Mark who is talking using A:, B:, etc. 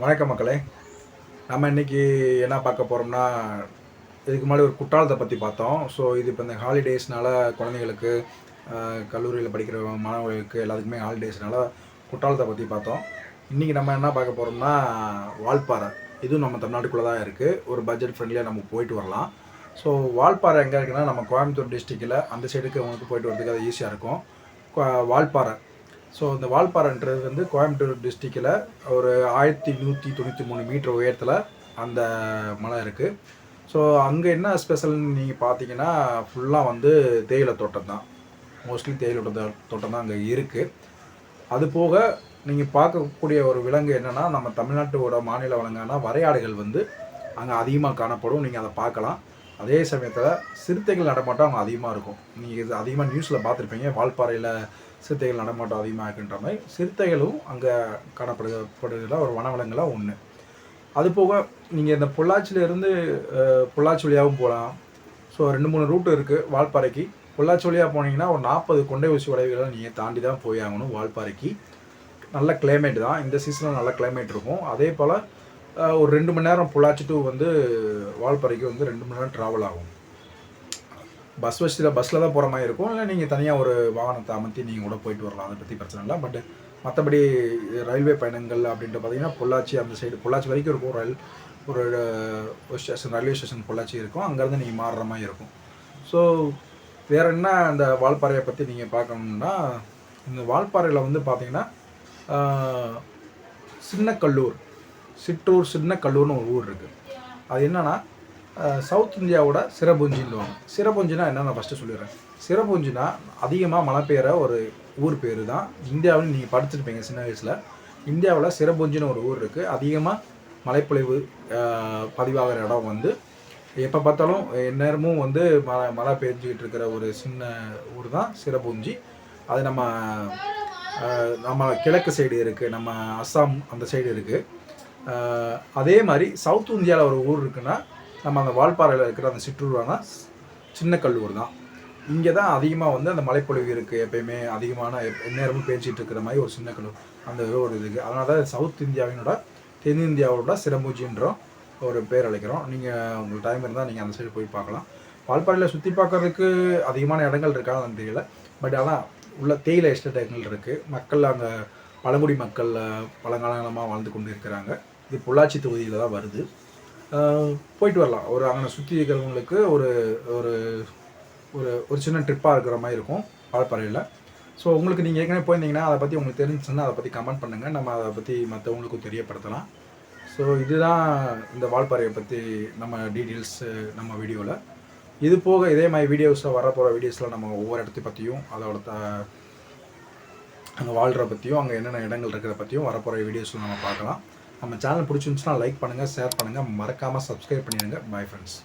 A: வணக்கம் மக்களே. நம்ம இன்னைக்கு என்ன பார்க்க போகிறோம்னா இதுக்கு முன்னாடி ஒரு குற்றாலத்தை பற்றி பார்த்தோம். ஸோ இது இப்போ இந்த ஹாலிடேஸ்னால குழந்தைங்களுக்கு கல்லூரியில் படிக்கிற மாணவர்களுக்கு எல்லாத்துக்குமே ஹாலிடேஸ்னால குற்றாலத்தை பற்றி பார்த்தோம். இன்றைக்கி நம்ம என்ன பார்க்க போகிறோம்னா வால்பாறை. இதுவும் நம்ம தமிழ்நாட்டுக்குள்ளே தான் இருக்குது ஒரு பட்ஜெட் ஃப்ரெண்ட்லியாக நம்ம போயிட்டு வரலாம். ஸோ வால்பாறை எங்கே இருக்குன்னா நம்ம கோயம்புத்தூர் டிஸ்ட்ரிக்டில் அந்த சைடுக்கு அவங்களுக்கு போயிட்டு வரதுக்கு அது ஈஸியாக இருக்கும். வால்பாறை. ஸோ இந்த வால்பாறைன்றது வந்து கோயம்புத்தூர் டிஸ்ட்ரிக்டில் ஒரு ஆயிரத்தி நூற்றி தொண்ணூற்றி மூணு மீட்டர் உயரத்தில் அந்த மலை இருக்குது ஸோ அங்கே என்ன ஸ்பெஷல்னு நீங்கள் பார்த்தீங்கன்னா ஃபுல்லாக வந்து தேயிலை தோட்டம் தான். மோஸ்ட்லி தேயிலை தோட்டம் தோட்டம் தான் அங்கே இருக்குது அது போக நீங்கள் பார்க்கக்கூடிய ஒரு விலங்கு என்னென்னா நம்ம தமிழ்நாட்டோட மாநில விலங்கான வரையாடுகள் வந்து அங்கே அதிகமாக காணப்படும். நீங்கள் அதை பார்க்கலாம். அதே சமயத்தில் சிறுத்தைகள் நடமாட்டம் அங்கே அதிகமாக இருக்கும். நீங்கள் இது அதிகமாக நியூஸில் பார்த்துருப்பீங்க. வால்பாறையில் சிறுத்தைகள் நடமாட்டம் அதிகமாக இருக்குன்ற மாதிரி சிறுத்தைகளும் அங்கே காணப்படுகிற ஒரு வனவளங்களாக ஒன்று அது போக நீங்கள் இந்த பொள்ளாச்சியிலேருந்து பொள்ளாச்சி வழியாகவும் போகலாம் ஸோ ரெண்டு மூணு ரூட்டு இருக்குது வால்பாறைக்கு. பொள்ளாச்சி வழியாக போனீங்கன்னா ஒரு நாற்பது கொண்டை ஊசி வளைவுகளை நீங்கள் தாண்டி தான் போய் ஆகணும் வால்பாறைக்கு. நல்ல கிளைமேட் தான். இந்த சீசனில் நல்ல கிளைமேட் இருக்கும். அதே போல் ஒரு ரெண்டு மணி நேரம் பொள்ளாச்சி டூ வந்து வால்பாறைக்கு வந்து ரெண்டு மணி நேரம் ட்ராவல் ஆகும். பஸ் வசதியில் பஸ்ஸில் தான் போகிற மாதிரி இருக்கும். இல்லை நீங்கள் தனியாக ஒரு வாகனத்தை அமர்த்தி நீங்கள் கூட போயிட்டு வரலாம். அதை பற்றி பிரச்சனை இல்லை. பட் மற்றபடி ரயில்வே பயணங்கள் அப்படின்ட்டு பார்த்தீங்கன்னா பொள்ளாச்சி அந்த சைடு பொள்ளாச்சி வரைக்கும் இருக்கும். ரயில் ஒரு ஒரு ஸ்டேஷன் ரயில்வே ஸ்டேஷன் பொள்ளாச்சி இருக்கும். அங்கேருந்து நீங்கள் மாறுற மாதிரி இருக்கும். ஸோ வேறு என்ன அந்த வால்பாறையை பற்றி நீங்கள் பார்க்கணுன்னா இந்த வால்பாறையில் வந்து பார்த்தீங்கன்னா சின்னக்கல்லூர் சிற்றூர் சின்னக்கல்லூர்னு ஒரு ஊர் இருக்குது அது என்னென்னா சவுத் இந்தியாவோட சிறபுஞ்சின்னுவாங்க. சிறபுஞ்சினா என்ன நான் ஃபஸ்ட்டு சொல்லிடுறேன். சிறபுஞ்சினா அதிகமாக மழை பெய்கிற ஒரு ஊர் பேர் தான் இந்தியாவில் நீங்கள் படிச்சிருப்பீங்க சின்ன வயசில். இந்தியாவில் சிறபுஞ்சின்னு ஒரு ஊர் இருக்குது அதிகமாக மழைப்பொழிவு பதிவாகிற இடம் வந்து எப்போ பார்த்தாலும் எந்நேரமும் வந்து மழை மழை பெஞ்சிக்கிட்டு இருக்கிற ஒரு சின்ன ஊர் தான் சிறபுஞ்சி. அது நம்ம நம்ம கிழக்கு சைடு இருக்குது நம்ம அஸ்ஸாம் அந்த சைடு இருக்குது அதே மாதிரி சவுத் இந்தியாவில் ஒரு ஊர் இருக்குன்னா நம்ம அந்த வால்பாறையில் இருக்கிற அந்த சிற்றூர்னா சின்ன கல்லூர் தான். இங்கே தான் அதிகமாக வந்து அந்த மழைப்பொழிவு இருக்குது எப்பயுமே. அதிகமான நேரமும் எந்நேரமும் பேஞ்சிட்டு இருக்கிற மாதிரி ஒரு சின்ன கல்லூர். அந்த ஒரு இது இருக்குது அதனால தான் சவுத் இந்தியாவினோட தென்னிந்தியாவோட சிறம்பூச்சின்ற ஒரு பேர் அழைக்கிறோம். நீங்கள் உங்களுக்கு டைம் இருந்தால் நீங்கள் அந்த சைடு போய் பார்க்கலாம். வால்பாறையில் சுற்றி பார்க்கறதுக்கு அதிகமான இடங்கள் இருக்கான்னு தெரியல. பட் ஆனால் உள்ள தேயிலை எஸ்டேட்டுகள் இருக்குது மக்கள் அங்கே பழங்குடி மக்கள் அஹ், பழங்காலமாக வாழ்ந்து கொண்டு இருக்கிறாங்க இது பொள்ளாச்சி தொகுதியில் தான் வருது. போயிட்டு வரலாம். ஒரு அங்கே சுற்றி இருக்கிறவங்களுக்கு ஒரு ஒரு ஒரு ஒரு சின்ன ட்ரிப்பாக இருக்கிற மாதிரி இருக்கும் வாழப்பாறையில் ஸோ உங்களுக்கு நீங்கள் ஏற்கனவே போயிருந்தீங்கன்னா அதை பற்றி உங்களுக்கு தெரிஞ்சுன்னா அதை பற்றி கமெண்ட் பண்ணுங்கள் நம்ம அதை பற்றி மற்றவங்களுக்கும் தெரியப்படுத்தலாம். ஸோ இதுதான் இந்த வால்பாறையை பற்றி நம்ம டீட்டெயில்ஸ் நம்ம வீடியோவில் இது போக இதே மாதிரி வீடியோஸில் வரப்போகிற வீடியோஸில் நம்ம ஒவ்வொரு இடத்தை பற்றியும் அதோட த அங்கே வாழ்கிற பற்றியும் அங்கே என்னென்ன இடங்கள் இருக்கிறத பற்றியும் வரப்போகிற வீடியோஸில் நம்ம பார்க்கலாம். நம்ம சேனல் பிடிச்சிருந்துச்சுன்னா லைக் பண்ணுங்கள் ஷேர் பண்ணுங்கள் மறக்காமல் சப்ஸ்கிரைப் பண்ணிடுங்க. Bye friends